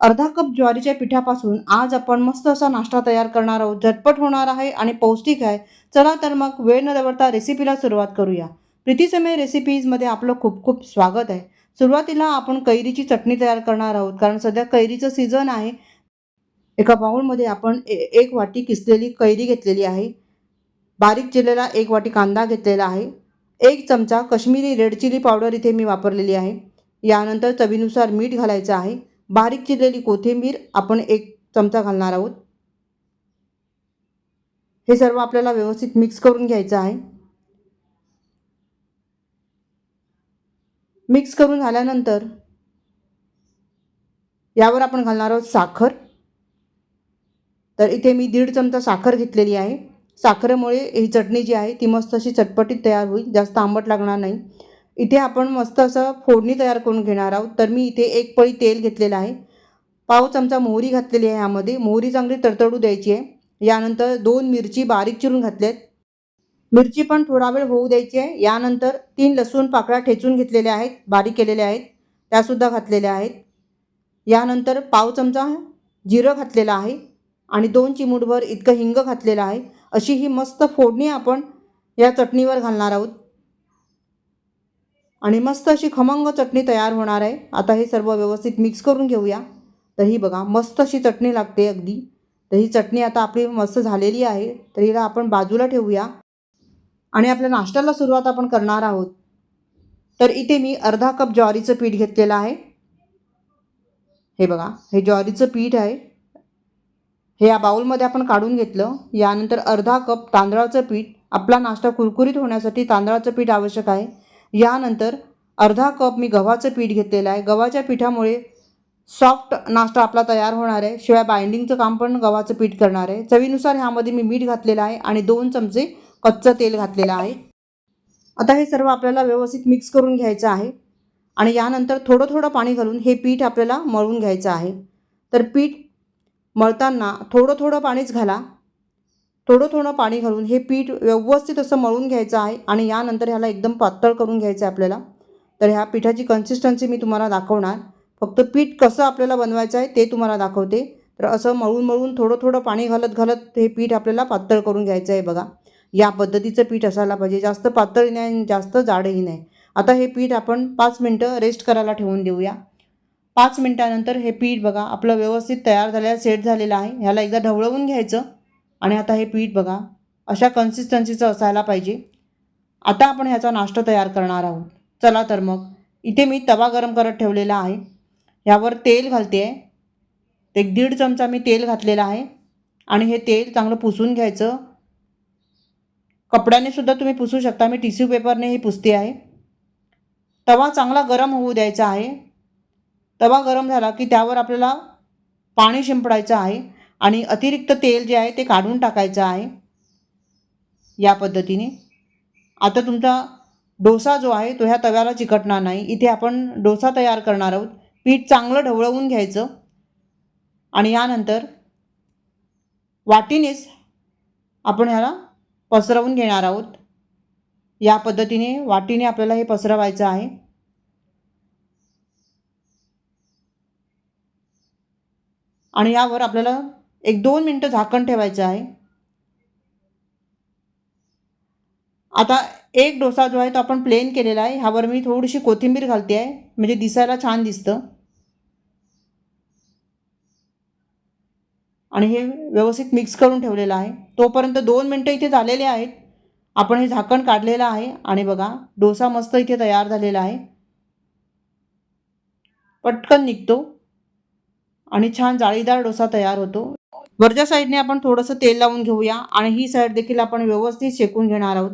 अर्धा कप ज्वारीच्या पिठापासून आज आपण मस्त असा नाश्ता तयार करणार आहोत. झटपट होणार आहे आणि पौष्टिक आहे. चला तर मग वेळ न दवडता रेसिपीला सुरुवात करूया. प्रीतीसमय रेसिपीजमध्ये आपलं खूप खूप स्वागत आहे. सुरुवातीला आपण कैरीची चटणी तयार करणार आहोत. कारण सध्या कैरीचं सीझन आहे. एका बाऊलमध्ये आपण ए एक वाटी किसलेली कैरी घेतलेली आहे. बारीक चिरलेला एक वाटी कांदा घेतलेला आहे. एक चमचा कश्मीरी रेड चिली पावडर इथे मी वापरलेली आहे. यानंतर चवीनुसार मीठ घालायचं आहे. बारीक चिरलेली कोथिंबीर आपण एक चमचा घालणार आहोत. हे सर्व आपल्याला व्यवस्थित मिक्स करून घ्यायचं आहे. मिक्स करून झाल्यानंतर यावर आपण घालणार आहोत साखर. तर इथे मी दीड चमचा साखर घेतलेली आहे. साखरेमुळे ही चटणी जी आहे ती मस्त अशी चटपटीत तयार होईल. जास्त आंबट लागणार नाही. इथे आपण मस्त असं फोडणी तयार करून घेणार आहोत. तर मी इथे एक पळी तेल घेतलेलं आहे. पाव चमचा मोहरी घातलेली आहे यामध्ये. मोहरी चांगली तडतडू द्यायची आहे. यानंतर दोन मिरची बारीक चिरून घातल्यात मिरची पण थोडा वेळ होऊ द्यायची आहे. यानंतर तीन लसूण पाकळ्या ठेचून घेतलेल्या आहेत. बारीक केलेल्या आहेत. त्यासुद्धा घातलेल्या आहेत. यानंतर पाव चमचा जिरं घातलेलं आहे आणि दोन चिमूटभर इतकं हिंग घातलेलं आहे. अशी ही मस्त फोडणी आपण या चटणीवर घालणार आहोत. आणि मस्त अशी खमंग चटणी तयार होणार आहे. आता हे सर्व व्यवस्थित मिक्स करून घेऊया. तर ही बघा मस्त अशी चटणी लागते अगदी. तर ही चटणी आता आपली मस्त झालेली आहे. तर हिला आपण बाजूला ठेवूया. आणि आपल्या नाश्त्याला सुरुवात आपण करणार आहोत. तर इथे मी अर्धा कप ज्वारीचं पीठ घेतलेलं आहे. हे बघा हे ज्वारीचं पीठ आहे. हे या बाउलमध्ये आपण काढून घेतलं. यानंतर अर्धा कप तांदळाचं पीठ. आपला नाश्ता कुरकुरीत होण्यासाठी तांदळाचं पीठ आवश्यक आहे. यानंतर अर्धा कप मी गव्हाचं पीठ घेतलेलं आहे. गव्हाच्या पिठामुळे सॉफ्ट नाश्ता आपला तयार होणार आहे. शिवाय बाइंडिंगचं काम पण गव्हाचं पीठ करणार आहे. चवीनुसार ह्यामध्ये मी मीठ घातलेलं आहे आणि दोन चमचे कच्चं तेल घातलेलं आहे. आता हे सर्व आपल्याला व्यवस्थित मिक्स करून घ्यायचं आहे. आणि यानंतर थोडं थोडं पाणी घालून हे पीठ आपल्याला मळून घ्यायचं आहे. तर पीठ मळताना थोडं थोडं पाणीच घाला. थोडं थोडं पाणी घालून हे पीठ व्यवस्थित असं मळून घ्यायचं आहे आणि यानंतर ह्याला एकदम पातळ करून घ्यायचं आहे आपल्याला. तर ह्या पिठाची कन्सिस्टन्सी मी तुम्हाला दाखवणार. फक्त पीठ कसं आपल्याला बनवायचं आहे ते तुम्हाला दाखवते. तर असं मळून मळून थोडं थोडं पाणी घालत घालत हे पीठ आपल्याला पातळ करून घ्यायचं आहे बघा. या पद्धतीचं पीठ असायला पाहिजे. जास्त पातळही नाही आणि जास्त जाडही नाही. आता हे पीठ आपण पाच मिनटं रेस्ट करायला ठेवून देऊया. पाच मिनटानंतर हे पीठ बघा आपलं व्यवस्थित तयार झालेलं सेट झालेलं आहे. ह्याला एकदा ढवळवून घ्यायचं. आणि आता हे पीठ बघा अशा कन्सिस्टन्सीचं असायला पाहिजे. आता आपण ह्याचा नाश्ता तयार करणार आहोत. चला तर मग इथे मी तवा गरम करत ठेवलेला आहे. ह्यावर तेल घालते. आहे एक दीड चमचा मी तेल घातलेला आहे. आणि हे तेल चांगलं पुसून घ्यायचं. कपड्याने सुद्धा तुम्ही पुसू शकता. मी टिश्यू पेपरने हे पुसते आहे. तवा चांगला गरम होऊ द्यायचा आहे. तवा गरम झाला की त्यावर आपल्याला पाणी शिंपडायचं आहे. आणि अतिरिक्त तेल जे आहे ते काढून टाकायचं आहे. या पद्धतीने. आता तुमचा डोसा जो आहे तो ह्या तव्याला चिकटणार नाही. इथे आपण डोसा तयार करणार आहोत. पीठ चांगलं ढवळवून घ्यायचं. आणि यानंतर वाटीनेच आपण ह्याला पसरवून घेणार आहोत. या पद्धतीने वाटीने आपल्याला हे पसरवायचं आहे. आणि यावर आपल्याला एक दोन मिनटं झाकण ठेवायचं आहे. आता एक डोसा जो आहे तो आपण प्लेन केलेला आहे. ह्यावर मी थोडीशी कोथिंबीर घालते आहे. म्हणजे दिसायला छान दिसतं. आणि हे व्यवस्थित मिक्स करून ठेवलेलं आहे. तोपर्यंत दोन मिनटं इथे झालेले आहेत. आपण हे झाकण काढलेलं आहे. आणि बघा डोसा मस्त इथे तयार झालेला आहे. पटकन निघतो. आणि छान जाळीदार डोसा तयार होतो. वरच्या साईडने आपण थोडंसं तेल लावून घेऊया आणि ही साईड देखील आपण व्यवस्थित शेकून घेणार आहोत.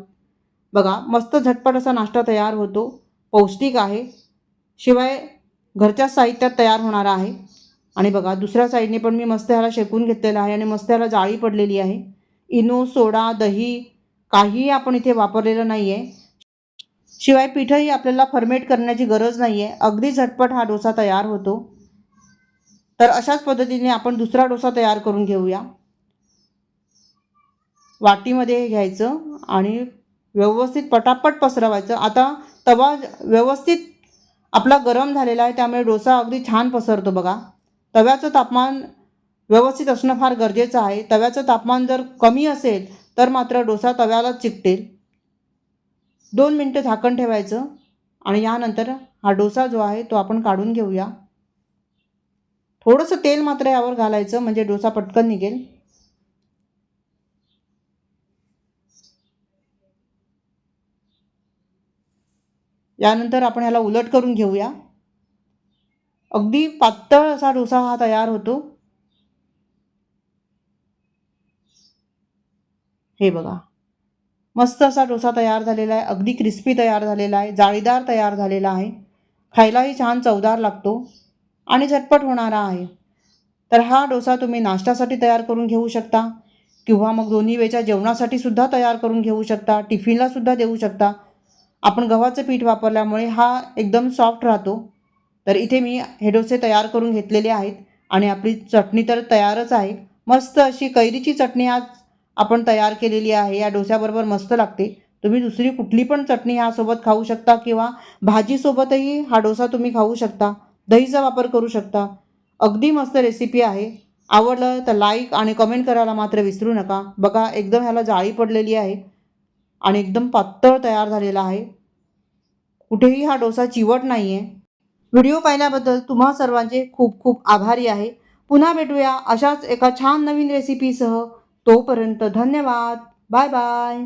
बघा मस्त झटपट असा नाश्ता तयार होतो. पौष्टिक आहे. शिवाय घरच्या साहित्यात तयार होणारा आहे. आणि बघा दुसऱ्या साईडने पण मी मस्त ह्याला शेकून घेतलेला आहे आणि मस्त ह्याला जाळी पडलेली आहे. इनो सोडा दही काहीही आपण इथे वापरलेलं नाही आहे शिवाय पिठंही आपल्याला फर्मेट करण्याची गरज नाही आहे अगदी झटपट हा डोसा तयार होतो. तर अशाच पद्धतीने आपण दुसरा डोसा तयार करून घेऊया. वाटीमध्ये घ्यायचं आणि व्यवस्थित पटापट पसरवायचं. आता तवा व्यवस्थित आपला गरम झालेला आहे त्यामुळे डोसा अगदी छान पसरतो बघा. तव्याचं तापमान व्यवस्थित असणं फार गरजेचं आहे. तव्याचं तापमान जर कमी असेल तर मात्र डोसा तव्यालाच चिकटेल. दोन मिनटं झाकण ठेवायचं आणि यानंतर हा डोसा जो आहे तो आपण काढून घेऊया. थोडंसं तेल मात्र यावर घालायचं म्हणजे डोसा पटकन निघेल. यानंतर आपण याला उलट करून घेऊया. अगदी पातळ असा डोसा हा तयार होतो. हे बघा. मस्त असा डोसा तयार झालेला आहे. अगदी क्रिस्पी तयार झालेला आहे. जाळीदार तयार झालेला आहे. खायलाही छान चवदार लागतो. आणि झटपट होणारा आहे. तर हा डोसा तुम्ही नाश्त्यासाठी तयार करून घेऊ शकता किंवा मग दोन्ही वेळच्या जेवणासाठी सुद्धा तयार करून घेऊ शकता टिफिनला सुद्धा देऊ शकता. आपण गव्हाचं पीठ वापरल्यामुळे हा एकदम सॉफ्ट राहतो. तर इथे मी हे डोसे तयार करून घेतलेले आहेत आणि आपली चटणी तर तयारच आहे. मस्त अशी कैरीची चटणी आज आपण तयार केलेली आहे. या डोस्याबरोबर मस्त लागते. तुम्ही दुसरी कुठली पण चटणी ह्यासोबत खाऊ शकता किंवा भाजीसोबतही हा डोसा तुम्ही खाऊ शकता. दहीचा वापर करू शकता. अगदी मस्त रेसिपी आहे. आवडलं तर लाईक आणि कमेंट करायला मात्र विसरू नका. बघा एकदम ह्याला जाळी पडलेली आहे आणि एकदम पातळ तयार झालेला आहे. कुठेही हा डोसा चिवट नाही आहे व्हिडिओ पाहिल्याबद्दल तुम्हा सर्वांचे खूप खूप आभारी आहे. पुन्हा भेटूया अशाच एका छान नवीन रेसिपीसह तोपर्यंत धन्यवाद. Bye bye